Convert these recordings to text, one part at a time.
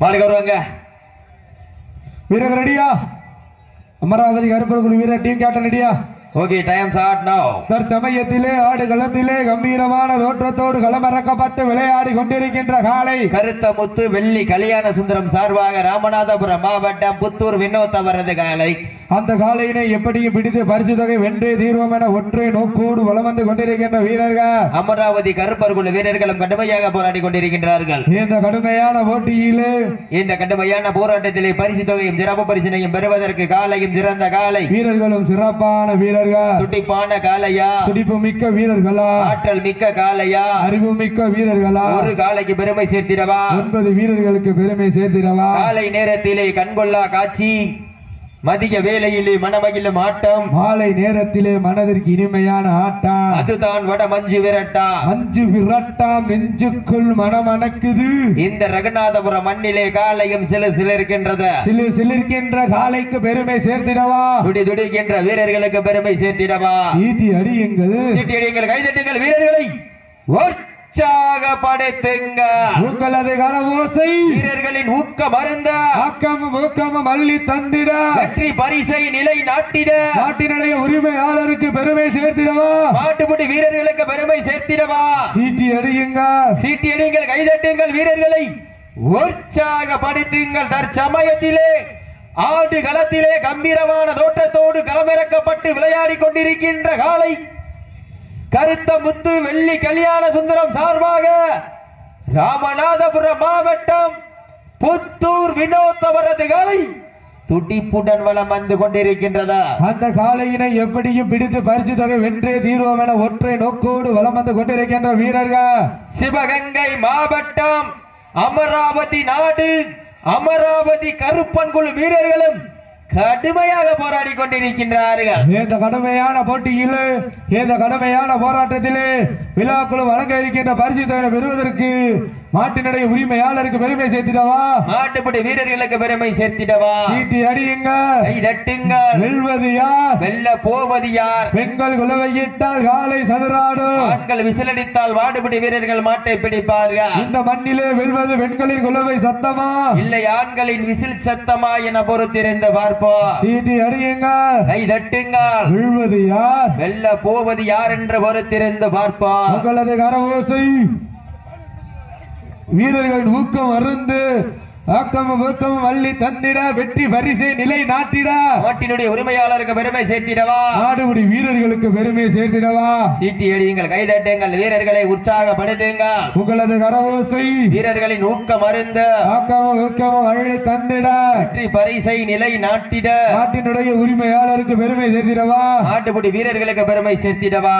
மாடுக்கு வருவாங்க. வீரர்கள் ரெடியா அமராவதி கருப்பர் வீரர் டீம் கேப்டன் ரெடியா ஓகே டைம் ஸ்டார்ட் நவ தற்சமயத்திலே ஆடு களத்திலே கம்பீரமான தோற்றத்தோடு களமிறக்கப்பட்டு விளையாடி கொண்டிருக்கின்ற காலை கருத்த முத்து வெள்ளி கல்யாண சுந்தரம் சார்பாக ராமநாதபுரம் மாவட்டம் புத்தூர் வினோத் அவரது காலை அந்த காலையினை எப்படியும் பிடித்து பரிசு தொகை வென்றே தீர்வோம் என ஒற்றை நோக்கோடு வலம் வந்து கொண்டிருக்கின்ற வீரர்கள். அமராவதி கருப்பர் குழு வீரர்களும் கடுமையாக போராடி கொண்டிருக்கின்றார்கள். இந்த கடுமையான போட்டியிலே இந்த கடுமையான போராட்டத்திலே பரிசு தொகையும் சிறப்பு பரிசினையும் பெறுவதற்கு காலையும் சிறந்த காலை வீரர்களும் சிறப்பான வீரர்கள்? துடிப்பான காலையா துடிப்பு மிக்க வீரர்களா? ஆற்றல் மிக்க காலையா அறிவு மிக்க வீரர்களா? ஒரு காலைக்கு பெருமை சேர்த்திடவா? ஒன்பது வீரர்களுக்கு பெருமை சேர்த்திடவா? காலை நேரத்திலே கண்கொள்ளா காட்சி. மதிய வேளையிலே மனமகிழும் ஆட்டம். மாலை நேரத்திலே மனதிற்கு இனிமையான ஆட்டம். அதுதான் வட மஞ்சு விரட்டா. அஞ்சு விரட்டாம் நெஞ்சுக்குள் மனமணக்குது. இந்த ரகுநாதபுரம் மண்ணிலே காலையும் சிலு சிலிருக்கின்றது. சிலு சிலிர்க்கின்ற காலைக்கு பெருமை சேர்த்திடவா? துடி துடிக்கின்ற வீரர்களுக்கு பெருமை சேர்த்திடவா? ஈட்டி அடியுங்கள். சீட்டியடிங்கள் கைதட்டுங்கள் வீரர்களை. உற்சாகப்படுத்துங்க உங்களது கரவோசை வீரர்களின் ஊக்க மருந்த ஆக்கமும் ஊக்கமும் அள்ளி தந்திட. வெற்றி பரிசை நிலை நாட்டிட. நாட்டினுடைய உரிமையாளருக்கு பெருமை சேர்த்திடவா? மாட்டுப்பட்டி வீரர்களுக்கு பெருமை சேர்த்திடவா? சீட்டி அடியுங்க சீட்டியடிங்கள் கைதட்டுங்கள் வீரர்களை. உற்சாகப்படுத்துங்கள் தற்சமயத்திலே. ஆடு களத்திலே கம்பீரமான தோற்றத்தோடு களமிறக்கப்பட்டு விளையாடி கொண்டிருக்கின்ற காலை. கருத்த முத்து வெள்ளி கல்யாண சுந்தரம் சார்பாக ராமநாதபுரம் மாவட்டம் புத்தூர் வினோத் அவரது காலை துடிப்புடன் வலம் வந்து கொண்டிருக்கின்றதா. அந்த காலையினை எப்படியும் பிடித்து பரிசு தொகை வென்றே தீர்வோம் என ஒற்றை நோக்கோடு வலம் வந்து கொண்டிருக்கின்ற வீரர்கள். சிவகங்கை மாவட்டம் அமராவதி நாடு அமராவதி கருப்பன் குழு வீரர்களும் கடுமையாக போராடி கொண்டிருக்கின்றார்கள். இந்த கடுமையான போட்டியில் இந்த கடுமையான போராட்டத்திலே விழாக்குழு வழங்க இருக்கின்ற பரிசு தொகை பெறுவதற்கு மாட்டினுடைய உரிமையாளருக்கு பெருமை சேர்த்திடவா? மாட்டுப்படி வீரர்களுக்கு பெருமை சேர்த்திடவா? சீட்டி அடியுங்க கை தட்டுங்கள். வெல்வது யார்? வெல்ல போவது யார்? பெண்கள் குலவையிட்டால் காலை சதுராடும் ஆண்கள் விசிலடித்தால் மாடுபிடி வீரர்கள் மாட்டை பிடிப்பார்கள். இந்த மண்ணிலே வெல்வது பெண்களின் குலவை சத்தமா? இல்லை ஆண்களின் விசில் சத்தமா என பொறுத்திருந்து பார்ப்போம். சீட்டி அடியுங்க கை தட்டுங்கள். வெல்வது யார்? வெல்ல போவது யார் என்று பொறுத்திருந்து பார்ப்போம். உங்களது கரவோசை வீரர்களின் ஊக்கம் அருந்து ஆக்கமும் ஊக்கமும் அள்ளி தந்திட வெற்றி பரிசை நிலை நாட்டிட. மாட்டினுடைய உரிமையாளருக்கு பெருமை சேர்த்திடவா? நாடுபடி வீரர்களுக்கு பெருமை சேர்த்திடவா? சீட்டி அடியுங்கள் கைதட்டுங்கள் வீரர்களை உற்சாகப்படுத்துங்கள். உங்களது கரவோசை வீரர்களின் ஊக்கம் அருந்த ஆக்கமும் ஊக்கமும் அள்ளி தந்திட. வெற்றி பரிசை நிலை நாட்டிட. நாட்டினுடைய உரிமையாளருக்கு பெருமை சேர்த்திடவா? நாட்டுப்புடி வீரர்களுக்கு பெருமை சேர்த்திடவா?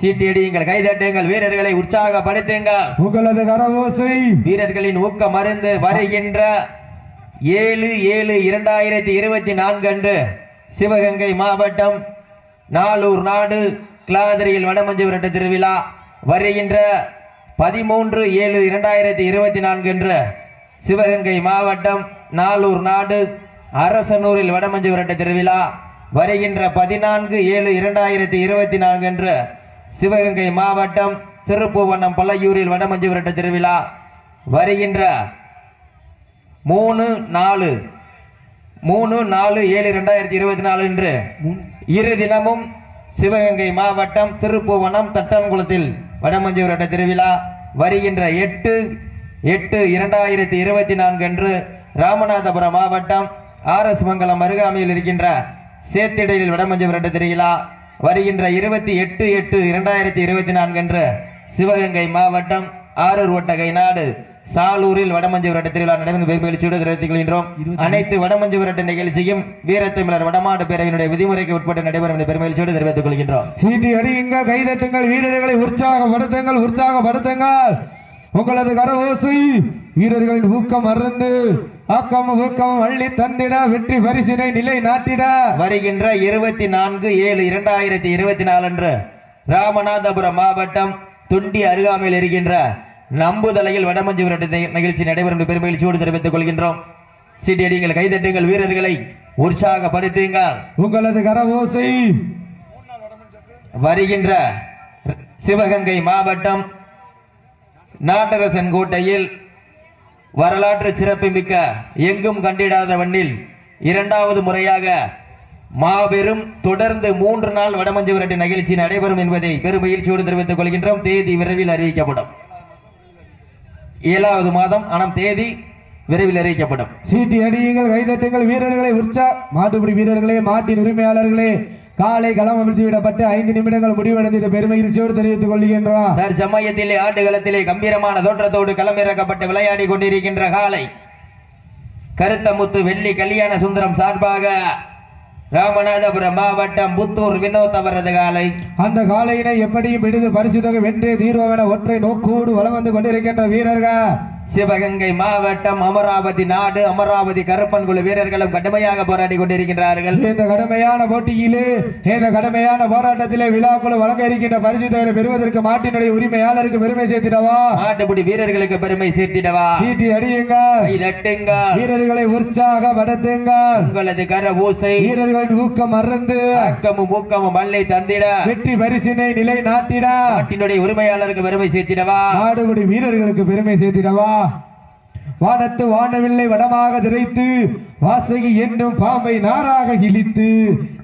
சீட்டி அடியுங்கள் கைதட்டுங்கள். வீரர்களை உற்சாகப்படுத்துங்கள். உங்களது கரவோசை வீரர்களின் ஊக்கம் அருந்து வருகின்ற ஏழு ஏழு இரண்டாயிரத்தி இருபத்தி நான்கு அன்று சிவகங்கை மாவட்டம் நாளூர் நாடு கிளாதிரியில் வடமஞ்சு விரட்டு திருவிழா வருகின்ற பதிமூன்று ஏழு இரண்டாயிரத்தி இருபத்தி நான்கு அன்று சிவகங்கை மாவட்டம் நாளூர் நாடு அரசனூரில் வடமஞ்சு விரட்டு திருவிழா வருகின்ற பதினான்கு ஏழு இரண்டாயிரத்தி இருபத்தி நான்கு அன்று சிவகங்கை மாவட்டம் திருப்புவனம் பல்லையூரில் வடமஞ்சு விரட்ட திருவிழா வருகின்ற மூணு நாலு மூணு நாலு ஏழு ரெண்டாயிரத்தி இருபத்தி நாலு இன்று இரு தினமும் சிவகங்கை மாவட்டம் திருப்புவனம் தட்டங்குளத்தில் வடமஞ்சு விரட்ட திருவிழா வருகின்ற எட்டு எட்டு இரண்டாயிரத்தி இருபத்தி நான்கு அன்று ராமநாதபுரம் மாவட்டம் ஆர் எஸ் மங்கலம் அருகாமையில் இருக்கின்ற சேத்திடையில் வடமஞ்சு விரட்ட திருவிழா வருகின்ற இருபத்தி எட்டு எட்டு இரண்டாயிரத்தி இருபத்தி நான்கு அன்று சிவகங்கை மாவட்டம் ஆரூர் ஒட்டகை நாடு. சாலூரில் வடமஞ்சு விரட்டு திருவிழா நடைபெறும் பெருமகிழ்ச்சியோடு தெரிவித்துக் கொள்கின்றோம் அனைத்து வடமஞ்சு விரட்டு நிகழ்ச்சியும் வீரத்தமிழர் வடமாடு பேரவையினுடைய விதிமுறைக்கு உட்பட்டு நடைபெறும் என்ற பெருமகிழ்ச்சியோடு தெரிவித்துக் கொள்கின்றோம் சீட்டி அடியுங்க கைதட்டுங்கள் வீரர்களை உற்சாகப்படுத்துங்கள் உற்சாகப்படுத்துங்கள். உங்களது கரவோசை வீரர்களின் ஊக்கம் அருந்து ஆக்கமும் ஊக்கமும் அள்ளி தந்திட வெற்றி பரிசினை நிலை நாட்டிட. வருகின்ற இருபத்தி நான்கு ஏழு இரண்டாயிரத்தி இருபத்தி நாலு அன்று ராமநாதபுரம் மாவட்டம் துண்டி அருகாமையில் இருக்கின்ற நம்புதலையில் வடமஞ்சு விரட்டு நி- நிகழ்ச்சி நடைபெறும் என்ற பெருமகிழ்ச்சியோடு தெரிவித்துக் கொள்கின்றோம். சீட்டி அடிங்கள் கைதட்டுங்கள் வீரர்களை. உற்சாகப்படுத்துங்கள். உங்களது கரவோசை வருகின்ற சிவகங்கை மாவட்டம் நாட்டக கோட்டையில் வரலாற்று சிறப்புமிக்க எங்கும் கண்டிடாத வண்ணில் இரண்டாவது முறையாக மாபெரும் தொடர்ந்து மூன்று நாள் வடமஞ்சு விரட்டு நிகழ்ச்சி நடைபெறும் என்பதை பெரும் மகிழ்ச்சியோடு தெரிவித்துக் கொள்கின்றோம். தேதி விரைவில் அறிவிக்கப்படும். ஏழாவது மாதம் ஆனால் தேதி விரைவில் அறிவிக்கப்படும். சீட்டி அடியுங்கள் கைதட்டுங்கள் வீரர்களை உற்சா மாட்டுப்பிடி வீரர்களே மாட்டின் உரிமையாளர்களே காலை களம் அமிழ்த்தி விடப்பட்டு ஐந்து நிமிடங்கள் முடிவடைந்த பெருமை மகிழ்ச்சியோடு தெரிவித்துக் கொள்கின்றோம். தற்சமயத்திலே ஆட்டுகளத்திலே கம்பீரமான தோற்றத்தோடு களமிறக்கப்பட்டு விளையாடி கொண்டிருக்கின்ற காலை. கருத்தமுத்து வெள்ளி கல்யாண சுந்தரம் சார்பாக ராமநாதபுரம் மாவட்டம் புத்தூர் வினோத் அவரது காலை. அந்த காலையினை எப்படியும் விடுது பரிசு தொகை வென்றே தீர்வோமென ஒற்றை நோக்கோடு வலம் வந்து கொண்டிருக்கின்ற வீரர்கள். சிவகங்கை மாவட்டம் அமராவதி நாடு அமராவதி கருப்பன் குழு வீரர்களும் கடுமையாக போராடி கொண்டிருக்கின்றார்கள். இந்த கடுமையான போட்டியிலே இந்த கடுமையான போராட்டத்திலே விழாக்குழு வழங்க இருக்கின்ற பரிசு பெறுவதற்கு மாட்டினுடைய உரிமையாளருக்கு பெருமை சேர்த்திடவா? நாட்டுப்புடி வீரர்களுக்கு பெருமை சேர்த்திடவா? சீட்டி அடியுங்கள் கை தட்டுங்க. வீரர்களை உற்சாகப்படுத்துங்கள் உங்களது கர ஊசை வீரர்களின் ஊக்கம் மறந்து அக்கமும் ஊக்கமும் மல்லை தந்திட. வெற்றி பரிசினை நிலை நாட்டிட நாட்டினுடைய உரிமையாளருக்கு பெருமை சேர்த்திடவா? நாடுபடி வீரர்களுக்கு பெருமை சேர்த்திடவா? வானத்து வானவில்லை வடமாக திரைத்து வாசகி என்னும் பாம்பை நாராக கிழித்து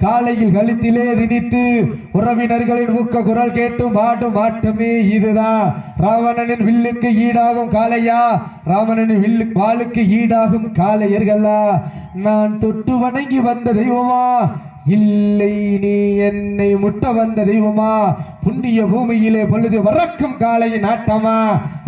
காலையில் கழுத்திலே திணித்து உறவினர்களின் ஊக்க குரல் கேட்டும் பாடும் ஆட்டமே இதுதான். ராவணனின் வில்லுக்கு ஈடாகும் காளையா? ராவணனின் வில்லு வாளுக்கு ஈடாகும் காளையர்களா? நான் தொட்டு வணங்கி வந்த தெய்வமா? இல்லை நீ என்னை முட்ட வந்த தெய்வமா? புண்ணிய பூமியிலே பொழுது வரக்கும் காளையின் ஆட்டமா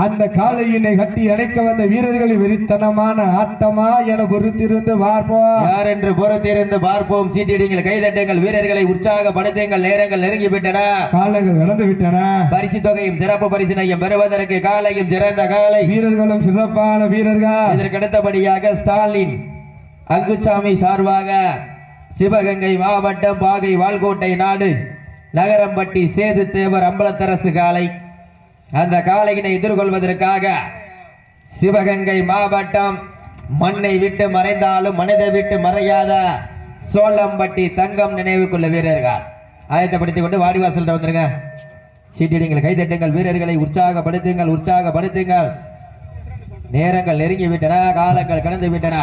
அந்த காளையினை கட்டி அணைக்க வந்த வீரர்களின் வெறித்தனமான ஆட்டமா? என பொறுத்திருந்து பார்ப்போம். யார் என்று பொறுத்திருந்து பார்ப்போம். சீட்டிடுங்கள் கைதட்டுங்கள் வீரர்களை உற்சாகப்படுத்துங்கள் நேரங்கள் நெருங்கிவிட்டன. காளைகள் கடந்து விட்டன. பரிசு தொகையும் சிறப்பு பரிசினையும் பெறுவதற்கு காலையும் சிறந்த காலை வீரர்களும் சிறப்பான வீரர்கள். இதற்கு அடுத்தபடியாக ஸ்டாலின் அங்குச்சாமி சார்பாக சிவகங்கை மாவட்டம் பாகை வால்கோட்டை நாடு நகரம்பட்டி சேது தேவர் அம்பலத்தரசு காலை அந்த காளையினை எதிர்கொள்வதற்காக சிவகங்கை மாவட்டம் மண்ணை விட்டு மறைந்தாலும் மனித விட்டு மறையாத சோளம்பட்டி தங்கம் நினைவுக்குள்ள வீரர்கள். ஆயத்தப்படுத்திக் கொண்டு வாடிவாசல் வந்துருங்க. சீட்டிடுங்கள் கைதட்டுங்கள் வீரர்களை உற்சாகப்படுத்துங்கள் உற்சாகப்படுத்துங்கள். நேரங்கள் நெருங்கி விட்டன காலங்கள் கடந்து விட்டன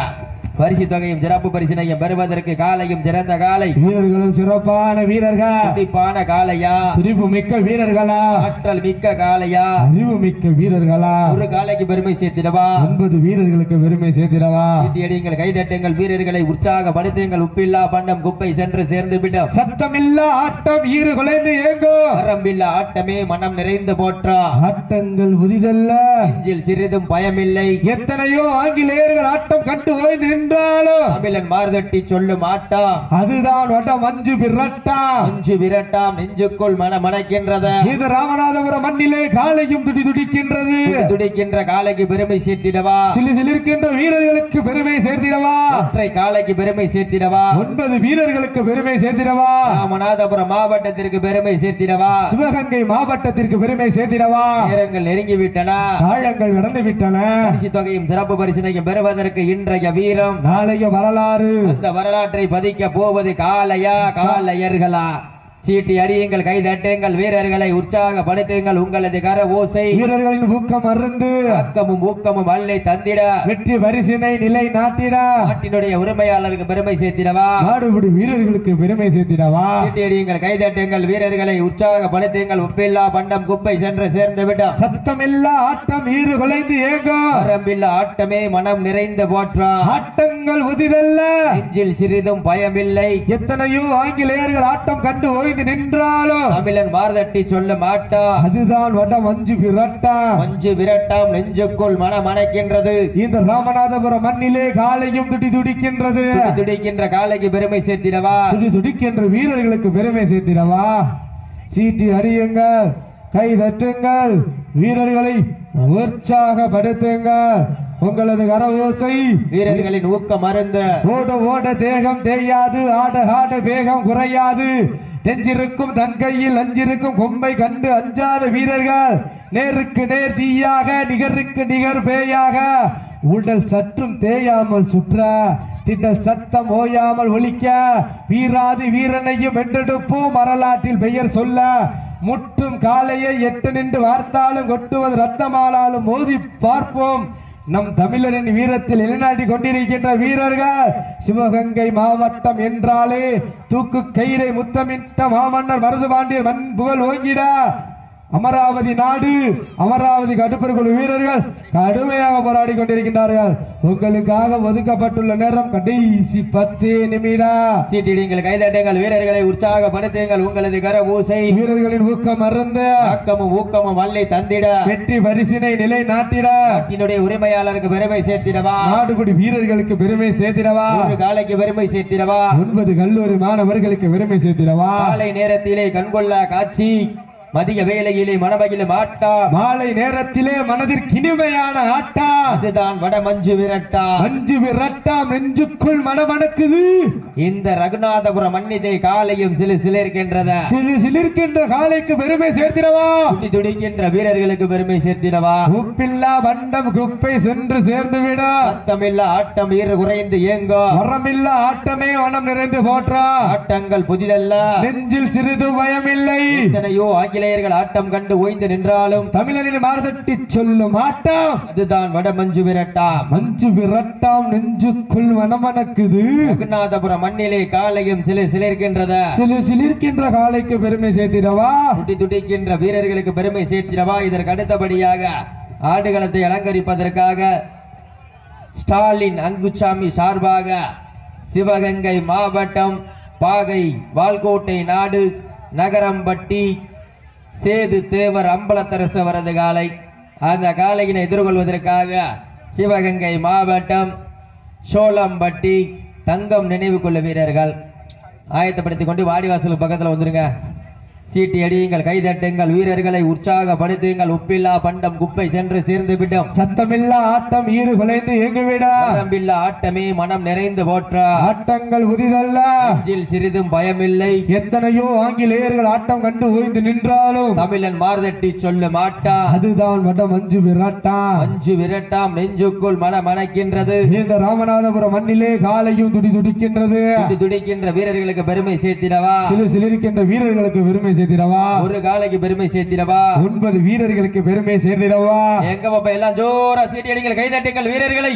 பரிசு தொகையும் சிறப்பு பரிசினையும் பெறுவதற்கு காலையும் சிறந்த காலை. வீரர்களும் சிறப்பான வீரர்கள். துடிப்பான காலையா? துடிப்பு மிக்க வீரர்களா? ஆற்றல் மிக்க காலையா? அறிவு மிக்க வீரர்களா? ஒரு காலைக்கு பெருமை சேர்த்திடவா? ஒன்பது வீரர்களுக்கு பெருமை சேர்த்திடவா? சீட்டியடிங்கள் கைதட்டுங்கள் வீரர்களை உற்சாகப்படுத்துங்கள். உப்பில்லா பண்டம் குப்பை சென்று சேர்ந்து விட்டோம் சத்தமில்லா ஆட்டம் ஈறு குலைந்து ஏங்கும் வரம்பில்லா ஆட்டமே மனம் நிறைந்து போற்றா. ஆட்டங்கள் புதிதல்ல நெஞ்சில் சிறிதும் பயமில்லை. எத்தனையோ ஆங்கிலேயர்கள் ஆட்டம் கண்டு ஓய்ந்து நின்றாலும் தமிழன் மார்தட்டி சொல்லும் அதுதான் வட்டம் மஞ்சு பிறட்டா அஞ்சு விரட்டாம் நெஞ்சுக்குள் மன மணக்கின்றது. இது ராமநாதபுரம் மண்ணிலே காலையும் துடி துடிக்கின்றது. துடிக்கின்ற காலைக்கு பெருமை சேர்த்திடவா? சிலு சிலிர்க்கின்ற வீரர்களுக்கு பெருமை சேர்த்திடவா? ஒற்றை காலைக்கு பெருமை சேர்த்திடவா? ஒன்பது வீரர்களுக்கு பெருமை சேர்த்திடவா? ராமநாதபுரம் மாவட்டத்திற்கு பெருமை சேர்த்திடவா? சிவகங்கை மாவட்டத்திற்கு பெருமை சேர்த்திடவா? நேரங்கள் நெருங்கி விட்டன காயங்கள் நடந்து விட்டன பரிசு தொகையும் சிறப்பு பரிசினையும் பெறுவதற்கு இன்றைய வீரம் நாளைய வரலாறு. அந்த வரலாற்றை பதிக்க போவது காலையா காலையர்களா? சீட்டி அடியுங்கள் கை தட்டுங்கள் வீரர்களை உற்சாகப்படுத்துங்கள் உங்களது கர ஓசை வீரர்களின் ஊக்கம் அருந்து அக்கமும் ஊக்கமும் அல்லை தந்திட. வெற்றி பரிசினை நிலை நாட்டிட நாட்டினுடைய உரிமையாளருக்கு பெருமை சேர்த்திடவா? நாடுபடி வீரர்களுக்கு பெருமை சேர்த்திடவா? சீட்டி அடியுங்கள் கை தட்டுங்கள் வீரர்களை உற்சாகப்படுத்துங்கள். உப்பில்லா பண்டம் குப்பை சென்று சேர்ந்து விட்டோம் சத்தமில்லா ஆட்டம் ஈறு குலைந்து ஏங்கும் வரம்பில்லா ஆட்டமே மனம் நிறைந்து போற்றா. ஆட்டங்கள் உதிதல்ல நெஞ்சில் சிறிதும் பயமில்லை. எத்தனையோ ஆங்கிலேயர்கள் ஆட்டம் கண்டு ஓய்ந்து நின்றாலும் தமிழன் மார்தட்டி சொல்ல மாட்டா. அதுதான் வடம் மஞ்சு விரட்டா. மஞ்சு விரட்டாம் நெஞ்சுக்குள் மனம் அணைக்கின்றது இந்த ராமநாதபுரம் மண்ணிலே காலையும் துடி துடிக்கின்றது. துடி துடிக்கின்ற காலைக்கு பெருமை சேர்த்திடவா? துடி துடிக்கின்ற வீரர்களுக்கு பெருமை சேர்த்திடவா? சீட்டி அடியுங்கள் கை தட்டுங்கள் வீரர்களை உற்சாகப்படுத்துங்கள். உங்களது கரவோசை வீரர்களின் ஊக்கம் அருந்த ஓட ஓட தேகம் தேயாது ஆட ஆட வேகம் குறையாது. நெஞ்சிருக்கும் தன் கையில் அஞ்சிருக்கும் கொம்பை கண்டு அஞ்சாத வீரர்கள். நேருக்கு நேர் தீயாக நிகருக்கு நிகர் பேயாக. உடல் சற்றும் தேயாமல் சுற்ற திடல் சத்தம் ஓயாமல் ஒலிக்க வீராதி வீரனையும் வென்றெடுப்போம் வரலாற்றில் பெயர் சொல்ல. முட்டும் காலையை எட்டு நின்று வார்த்தாலும் கொட்டுவது ரத்தமானாலும் மோதி பார்ப்போம். நம் தமிழரின் வீரத்தில் நிலைநாட்டி கொண்டிருக்கின்ற வீரர்கள் சிவகங்கை மாவட்டம் என்றாலே தூக்கு கயிறை முத்தமிட்ட மாமன்னர் மருதுபாண்டியர் மண் புகழ் ஓங்கிட அமராவதி நாடு அமராவதி கடுப்பர்கள் வீரர்கள் கடுமையாக போராடி கொண்டிருக்கின்றார்கள். உங்களுக்காக ஒதுக்கப்பட்டுள்ள நேரம் கடைசி பத்து நிமிடம். சீட்டிடுங்கள் கைதட்டுங்கள் வீரர்களை உற்சாகப்படுத்துங்கள் உங்களது கர ஊசை. வீரர்களின் ஊக்கம் அருந்து. ஆக்கமும் ஊக்கமும் வல்லை தந்திட. வெற்றி பரிசினை நிலை நாட்டிட நாட்டினுடைய உரிமையாளருக்கு பெருமை சேர்த்திடவா? நாடுபடி வீரர்களுக்கு பெருமை சேர்த்திடவா? ஒரு காலைக்கு பெருமை சேர்த்திடவா? ஒன்பது கல்லூரி மாணவர்களுக்கு பெருமை சேர்த்திடவா? காலை நேரத்திலே கண்கொள்ளா காட்சி. மதிய வேளையிலே மணமகிழ மாட்டா. மாலை நேரத்திலே மனதிற்கு இனிமையான ஆட்டா. அதுதான் வட மஞ்சு விரட்டா. அஞ்சு விரட்டா நெஞ்சுக்குள் மனமணக்குது. இந்த ரகுநாதபுரம் மன்னிதை காலையும் சிலு சிலிருக்கின்றத. சிறு சிலிர்க்கின்ற காலைக்கு பெருமை சேர்த்திடவா? துடி துடிக்கின்ற வீரர்களுக்கு பெருமை சேர்த்திடவா? உப்பில்லா வண்டம் குப்பை சென்று சேர்ந்து விட சத்தமில்ல ஆட்டம் ஈறு குறைந்து ஏங்கோ வரமில்லா ஆட்டமே வனம் நிறைந்து போற்றா. ஆட்டங்கள் புதிதல்ல. நெஞ்சில் சிறிது பயமில்லை. எத்தனையோ ஆங்கிலேயர்கள் ஆட்டம் கண்டு ஓய்ந்து நின்றாலும் தமிழரின் மாறுதட்டி சொல்லும் ஆட்டம். அதுதான் வட மஞ்சு விரட்டா மஞ்சு விரட்டாம் நெஞ்சுக்குள் மனமணக்குது. ரகுநாதபுரம் மண்ணிலே காலையும் சிலு சிலிருக்கின்றத. சிலு சிலிர்க்கின்ற காலைக்கு பெருமை சேர்த்திடவா? துடி துடிக்கின்ற வீரர்களுக்கு பெருமை சேர்த்திடவா? இதற்கு அடுத்தபடியாக ஆடுகளத்தை அலங்கரிப்பதற்காக ஸ்டாலின் அங்குச்சாமி சார்பாக சிவகங்கை மாவட்டம் பாகை வால்கோட்டை நாடு நகரம்பட்டி சேது தேவர் அம்பலத்தரசு அவரது காலை. அந்த காலையினை எதிர்கொள்வதற்காக சிவகங்கை மாவட்டம் சோளம்பட்டி தங்கம் நினைவு கொள்ள வீரர்கள். ஆயத்தப்படுத்திக் கொண்டு வாடிவாசல் பக்கத்தில் வந்துருங்க. சீட்டி அடியுங்கள் கைதட்டுங்கள் வீரர்களை உற்சாகப்படுத்துங்கள். உப்பில்லா பண்டம் குப்பை சென்று சேர்ந்து விடும் சத்தமில்லா ஆட்டம் ஈடு குலைந்து வரம்பில்லா ஆட்டமே மனம் நிறைந்து போற்றா. ஆட்டங்கள் உதிதல்ல. சிறிதும் பயமில்லை. எத்தனையோ ஆங்கிலேயர்கள் ஆட்டம் கண்டு ஓய்ந்து நின்றாலும் தமிழன் மார்தட்டி சொல்ல மாட்டா அதுதான் வட மஞ்சு விரட்டா. மஞ்சு விரட்டாம் நெஞ்சுக்குள் மன மணக்கின்றது இந்த ராமநாதபுரம் மண்ணிலே காலையும் துடி துடிக்கின்றது. துடி துடிக்கின்ற வீரர்களுக்கு பெருமை சேர்த்திடவா? சிலு சிலிருக்கின்ற வீரர்களுக்கு பெருமை சேர்த்திடவா? ஒரு காலைக்கு பெருமை சேர்த்திடவா? ஒன்பது வீரர்களுக்கு பெருமை சேர்த்திடவா? எங்க பாப்பா எல்லாம் ஜோரா சீட்டி அடிங்கள் கைதட்டுங்கள் வீரர்களை.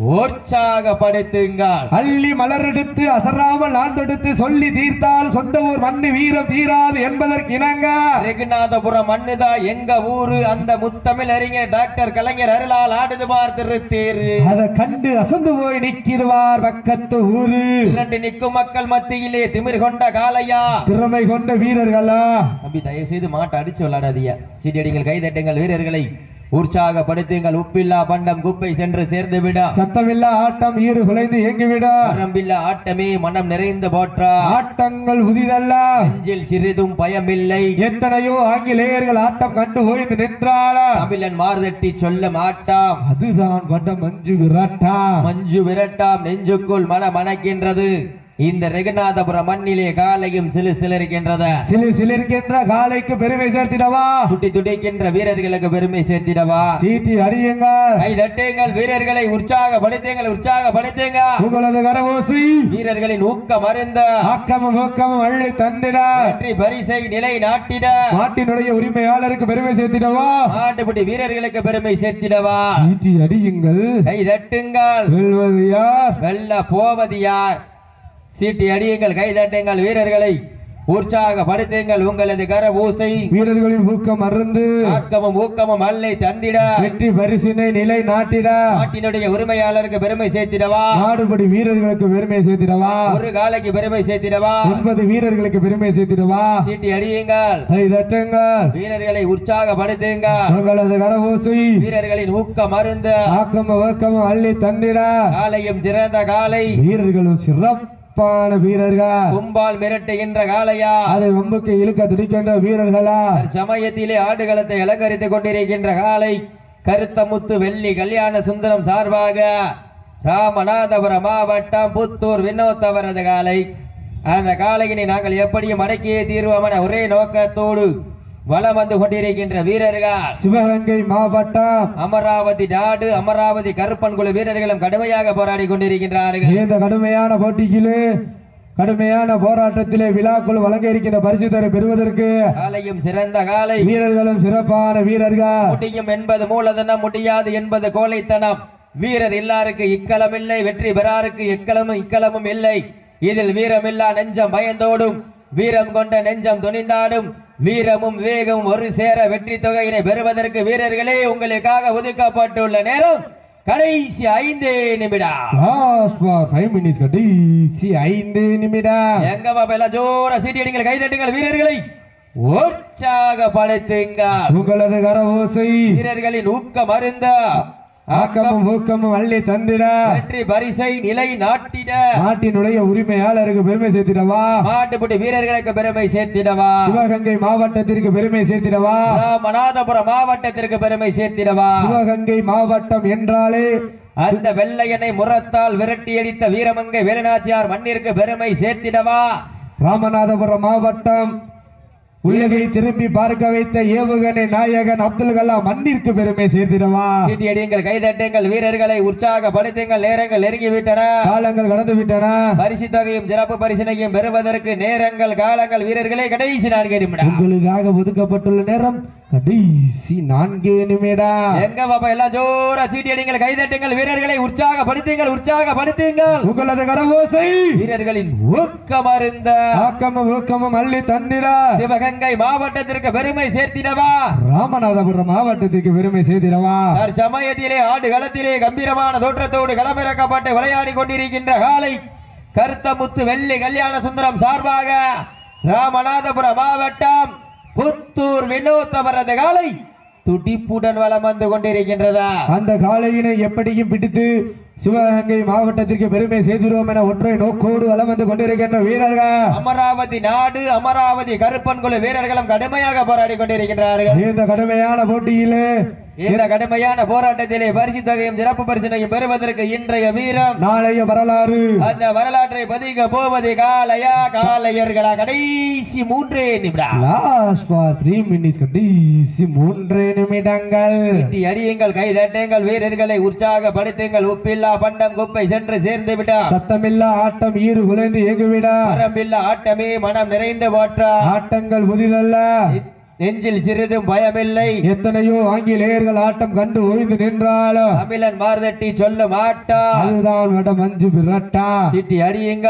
உற்சாகப்படுத்துங்கள் அள்ளி மலரெடுத்து அசராமல் நான் தொடுத்து சொல்லி தீர்த்தால் சொந்த ஊர் மண்ணு வீரம் தீராது என்பதற்கு இணங்க. ரெகுநாதபுரம் மண்ணுதா எங்க ஊரு? அந்த முத்தமிழ் அறிஞர் டாக்டர் கலைஞர் அருளால் ஆடுது பார் திருத்தேரு. அதை கண்டு அசந்து போய் நிக்கிடுவார் பக்கத்து ஊரு. இரண்டு நிற்கும் மக்கள் மத்தியிலே திமிர் கொண்ட காளையா? திறமை கொண்ட வீரர்களா? தம்பி தயவு செய்து மாட்டை அடிச்சு விளையாடாதீங்க. சீட்டடிகள் கைதட்டுங்கள் வீரர்களை. உற்சாகப்படுத்துங்கள் உப்பில்லா பண்டம் குப்பை சென்று சேர்ந்து விட சத்தமில்லா ஆட்டம் ஈறு குலைந்து எங்குவிட வரம்பில்லா ஆட்டமே மனம் நிறைந்து போற்றா. ஆட்டங்கள் உதிதல்ல. நெஞ்சில் சிறிதும் பயமில்லை. எத்தனையோ ஆங்கிலேயர்கள் ஆட்டம் கண்டு ஓய்ந்து நின்றாளா. தமிழன் மார்தட்டி சொல்ல மாட்டாம். அதுதான் வட மஞ்சு விரட்டா மஞ்சு விரட்டாம் நெஞ்சுக்குள் மன மணக்கின்றது இந்த ரெகுநாதபுரம் மண்ணிலே காலையும் சிலு சிலருக்கின்றது சிலு சிலிருக்கின்ற காலைக்கு பெருமை சேர்த்திடவா? துட்டி துடிக்கின்ற வீரர்களுக்கு பெருமை சேர்த்திடவா? சீட்டி அடியுங்கள். கை தட்டுங்கள் வீரர்களை உற்சாகப்படுத்துங்கள் உற்சாகப்படுத்துங்க. உங்களது கரவோசி. வீரர்களின் ஊக்கம் அருந்த. ஆக்கமும் ஊக்கமும் அள்ளி தந்திட. வெற்றி பரிசை நிலை நாட்டிட. நாட்டினுடைய உரிமையாளருக்கு பெருமை சேர்த்திடவா? நாட்டுப்பட்டி வீரர்களுக்கு பெருமை சேர்த்திடவா? சீட்டி அடியுங்கள். கை தட்டுங்கள். வெல்வது யார்? வெல்ல போவது யார்? சீட்டி அடியுங்கள் கை தட்டுங்கள் வீரர்களை உற்சாகப்படுத்துங்கள் உங்களது கர ஊசை வீரர்களின் ஊக்கம் அருந்து ஆக்கமும் ஊக்கமும் அல்லை தந்திட. வெற்றி பரிசினை நிலை நாட்டிட. நாட்டினுடைய உரிமையாளருக்கு பெருமை சேர்த்திடவா? நாடுபடி வீரர்களுக்கு பெருமை சேர்த்திடவா? ஒரு காலைக்கு பெருமை சேர்த்திடவா? ஒன்பது வீரர்களுக்கு பெருமை சேர்த்திடவா? சீட்டி அடியுங்கள். கை தட்டுங்கள் வீரர்களை உற்சாகப்படுத்துங்கள் உங்களது கரவோசை வீரர்களின் ஊக்கம் அருந்த. ஆக்கமும் ஊக்கமும் அள்ளி தந்திட. காலையும் சிறந்த காலை வீரர்களும் சிறப்பான வீரர்கள்? கும்பால் மிரட்டுகின்ற காளையா? அதை வம்புக்கு இழுக்க துடிக்கின்ற வீரர்களா? சமயத்திலே ஆடுகளத்தை அலங்கரித்துக் கொண்டிருக்கின்ற காலை கருத்தமுத்து வெள்ளி கல்யாண சுந்தரம் சார்பாக ராமநாதபுரம் மாவட்டம் புத்தூர் வினோத் அவரது காலை அந்த காலையினை நாங்கள் எப்படியும் அடக்கியே தீர்வோம் என ஒரே நோக்கத்தோடு வலம் வந்து கொண்டிருக்கின்ற வீரர்கள். சிவகங்கை மாவட்டம் அமராவதி நாடு அமராவதி கருப்பன் குழு வீரர்களும் கடுமையாக போராடி கொண்டிருக்கின்றார்கள். இந்த கடுமையான போட்டியிலே கடுமையான போராட்டத்திலே விழாக்குள் வழங்க இருக்கின்ற பரிசு தரை பெறுவதற்கு காலையும் சிறந்த காலை. வீரர்களும் சிறப்பான வீரர்கள். முடியும் என்பது மூலதனம் முடியாது என்பது கோழைத்தனம். வீரர் இல்லாருக்கு இக்களம் இல்லை வெற்றி பெறாருக்கு இக்களமும் இல்லை. இதில் வீரமில்லா நெஞ்சம் பயந்தோடும் வீரம் கொண்ட நெஞ்சம் துணிந்தாடும். வீரமும் வேகமும் ஒரு சேர வெற்றி தொகையினை பெறுவதற்கு வீரர்களே உங்களுக்காக ஒதுக்கப்பட்டுள்ள நேரம் கடைசி ஐந்தே நிமிடம். லாஸ்ட் ஃபார் மினிட்ஸ் கடைசி ஐந்து நிமிடம். எங்க பாப்பா ஜோர சீட்டி அடிங்கள் கைதட்டுங்கள் வீரர்களை உற்சாகப்படுத்துங்கள் உங்களது கரவோசை. வீரர்களின் ஊக்கம் அருந்த ஆக்கமும் ஊக்கமும் அள்ளி தந்திட. வெற்றி பரிசை நிலை நாட்டிட. நாட்டினுடைய உரிமையாளருக்கு பெருமை சேர்த்திடவா? மாட்டுப்பட்டி வீரர்களுக்கு பெருமை சேர்த்திடவா? சிவகங்கை மாவட்டத்திற்கு பெருமை சேர்த்திடவா? ராமநாதபுரம் மாவட்டத்திற்கு பெருமை சேர்த்திடவா? சிவகங்கை மாவட்டம் என்றாலே அந்த வெள்ளையனை முரத்தால் விரட்டி அடித்த வீரமங்கை வேலுநாச்சியார் மண்ணிற்கு பெருமை சேர்த்திடவா? ராமநாதபுரம் மாவட்டம் உலகை திரும்பி பார்க்க வைத்த ஏவுகணை நாயகன் அப்துல் கலாம் மண்ணிற்கு பெருமை சேர்த்திடவா? சீட்டி அடியுங்கள் கைதட்டுங்கள் வீரர்களை உற்சாகப்படுத்துங்கள் நேரங்கள் நெருங்கி விட்டன காலங்கள் கடந்து விட்டன பரிசு தொகையும் சிறப்பு பரிசினையும் பெறுவதற்கு நேரங்கள் காலங்கள் வீரர்களே கடைசி நான்கு நிமிடம். உங்களுக்காக ஒதுக்கப்பட்டுள்ள நேரம் கடைசி நான்கே நிமிடம் எங்க பாப்பா எல்லாம் ஜோரா சீட்டி அடிங்கள் கைதட்டுங்கள் வீரர்களை உற்சாகப்படுத்துங்கள் உற்சாகப்படுத்துங்கள். உங்களது கரவோசை வீரர்களின் ஊக்கம் அருந்த ஆக்கமும் ஊக்கமும் அள்ளி தந்திட. சிவகங்கை மாவட்டத்திற்கு பெருமை சேர்த்திடவா? ராமநாதபுரம் மாவட்டத்துக்கு பெருமை செய்திடவா சமயத்திலே ஆடு களத்திலே கம்பீரமான தோற்றத்தோடு களமிறக்கப்பட்டு விளையாடி கொண்டிருக்கின்ற காலை கருத்தமுத்து வெள்ளி கல்யாண சுந்தரம் சார்பாக ராமநாதபுரம் மாவட்டம் புத்தூர் வினோத் அவரது காலை துடிப்புடன் வலம் வந்து கொண்டிருக்கின்றதா? அந்த காளையினை எப்படியும் பிடித்து சிவகங்கை மாவட்டத்திற்கு பெருமை செய்திருவோம் என ஒற்றை நோக்கோடு வலம் வந்து கொண்டிருக்கின்ற வீரர்கள். அமராவதி நாடு அமராவதி கருப்பன் குழு வீரர்களும் கடுமையாக போராடி கொண்டிருக்கின்றார்கள். இந்த கடுமையான போட்டியிலே இந்த கடுமையான போராட்டத்திலே பரிசு தொகையும் சிறப்பு பரிசினையும் பெறுவதற்கு இன்றைய வீரம். நாளைய வரலாறு. அந்த வரலாற்றை பதிக்க போவது காளையா காளையர்களா? கடைசி மூன்றே நிமிடம். லாஸ்ட் ஃபார் த்ரீ மினிட்ஸ் கடைசி மூன்று நிமிடங்கள். தட்டி அடியுங்கள் கை தட்டுங்கள் வீரர்களை உற்சாகப்படுத்துங்கள். உப்பில்லா பண்டம் குப்பை சென்று சேர்ந்து விட்டார் சத்தமில்லா ஆட்டம் ஈறு குலைந்து இயங்குவிட மரம்பில்லா ஆட்டமே மனம் நிறைந்து போற்றா. ஆட்டங்கள் புதிதல்ல. நெஞ்சில் சிறிதும் பயமில்லை. எத்தனையோ ஆங்கிலேயர்கள் ஆட்டம் கண்டு ஓய்ந்து நின்றாலும் தமிழன் மார்தட்டி சொல்ல மாட்டா அதுதான் வட மஞ்சு விரட்டா. சிட்டி அடியுங்க.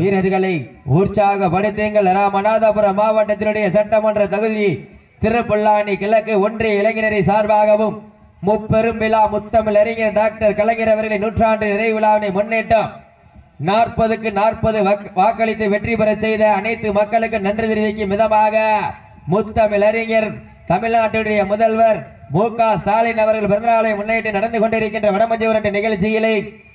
வீரர்களை உற்சாகப்படுத்துங்கள். ராமநாதபுரம் மாவட்டத்தினுடைய சட்டமன்ற தகுதி திருப்புல்லானி கிழக்கு ஒன்றிய இளைஞரை சார்பாகவும் முப்பெரும் விழா முத்தமிழ் அறிஞர் டாக்டர் கலைஞர் அவர்களின் நூற்றாண்டு நிறைவு விழாவினை முன்னேற்றம் நாற்பதுக்கு நாற்பது வாக்களித்து வெற்றி பெற செய்த அனைத்து மக்களுக்கு நன்றி தெரிவிக்கும் விதமாக முத்தமிழ் அறிஞர் தமிழ்நாட்டுடைய முதல்வர் மு. க. ஸ்டாலின் அவர்கள் பிறந்தநாளை முன்னிட்டு நடந்து கொண்டிருக்கின்ற வடமஞ்சூரட்டு நிகழ்ச்சியிலே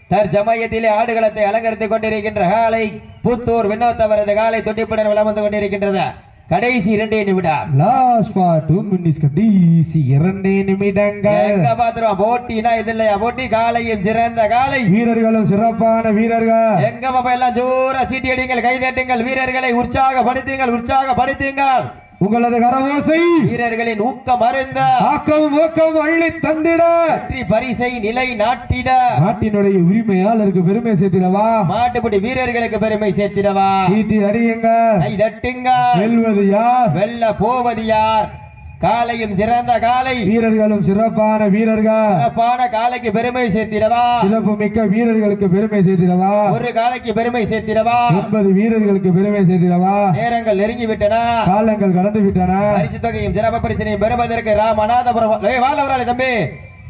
தற்சமயத்திலே ஆடுகளத்தை அலங்கரித்துக் கொண்டிருக்கின்ற காலை புத்தூர் வினோத் அவரது காலை துண்டிப்புடன் வலம் கொண்டிருக்கின்றது. கடைசி இரண்டே நிமிடம். லாஸ்ட் ஃபார் டூ மினிட்ஸ் கடைசி இரண்டே நிமிடங்கள். எங்க பாத்துருவோம் போட்டினா இது இல்லையா? போட்டி காலையும் சிறந்த காலை. வீரர்களும் சிறப்பான வீரர்கள். எங்க பாப்பா எல்லாம் ஜோரா சீட்டி அடிங்கள் கை தட்டுங்கள். வீரர்களை உற்சாகப்படுத்துங்கள் உற்சாகப்படுத்துங்கள். உங்களது கரவோசை வீரர்களின் ஊக்கம் அருந்த ஆக்கம் ஊக்கம் அள்ளி தந்திட. வெற்றி பரிசை நிலை நாட்டிட. நாட்டினுடைய உரிமையாளருக்கு பெருமை சேர்த்திடவா? மாட்டுப்படி வீரர்களுக்கு பெருமை சேர்த்திடவா? சீட்டி அடியுங்க. தட்டுங்க. வெல்வது யார்? வெல்ல போவது யார்? காலையும் சிறந்த காலை வீரர்களும் சிறப்பான வீரர்கள். சிறப்பான காலைக்கு பெருமை சேர்த்திடவா? சிறப்பு மிக்க வீரர்களுக்கு பெருமை சேர்த்திடவா? ஒரு காலைக்கு பெருமை சேர்த்திடவா? ஒன்பது வீரர்களுக்கு பெருமை சேர்த்திடவா? நேரங்கள் நெருங்கி விட்டன. காலங்கள் கடந்து விட்டன. பரிசு தொகையும் சிறப்பு பரிசனையும் பெறுவதற்கு ராமநாதபுரம் ஏய், வாழ வராளே தம்பி.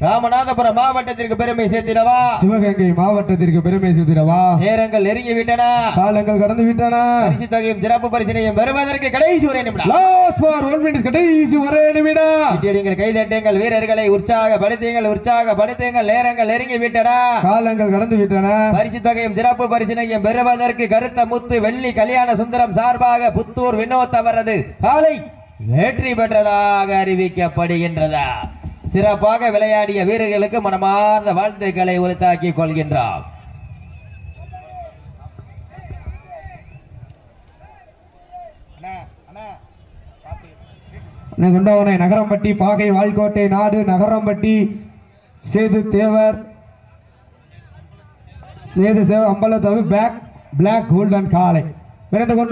ராமநாதபுரம் மாவட்டத்திற்கு பெருமை சேர்த்திடவா? சிவகங்கை மாவட்டத்திற்கு பெருமை சேர்த்திடவா? நேரங்கள் நெருங்கி விட்டன காலங்கள் கடந்து விட்டன பரிசு தொகையும் சிறப்பு பரிசனையும் பெறுவதற்கு கடைசி ஒரே நிமிடம். லாஸ்ட் ஃபார் ஒன் மினிட்ஸ் கடைசி ஒரே நிமிடம். நீங்கள் கைதட்டுங்கள் வீரர்களை உற்சாகப்படுத்துங்கள் உற்சாகப்படுத்துங்கள். நேரங்கள் நெருங்கி விட்டன காலங்கள் கடந்து விட்டன பரிசு தொகையும் சிறப்பு பரிசினையும் பெறுவதற்கு கருத்த முத்து வெள்ளி கல்யாண சுந்தரம் சார்பாக புத்தூர் வினோத் அவரது காலை வெற்றி பெற்றதாக அறிவிக்கப்படுகின்றதா? சிறப்பாக விளையாடிய வீரர்களுக்கு மனமார்ந்த வாழ்த்துக்களை உரித்தாக்கிக் கொள்கின்றோம் கொண்டவனை நகரம்பட்டி பாகை வால்கோட்டை நாடு நகரம்பட்டி சேது தேவர் சேது சேவ அம்பலத்தவு பேக் பிளாக் கோல்டன் காலை விரைந்து கொண்டு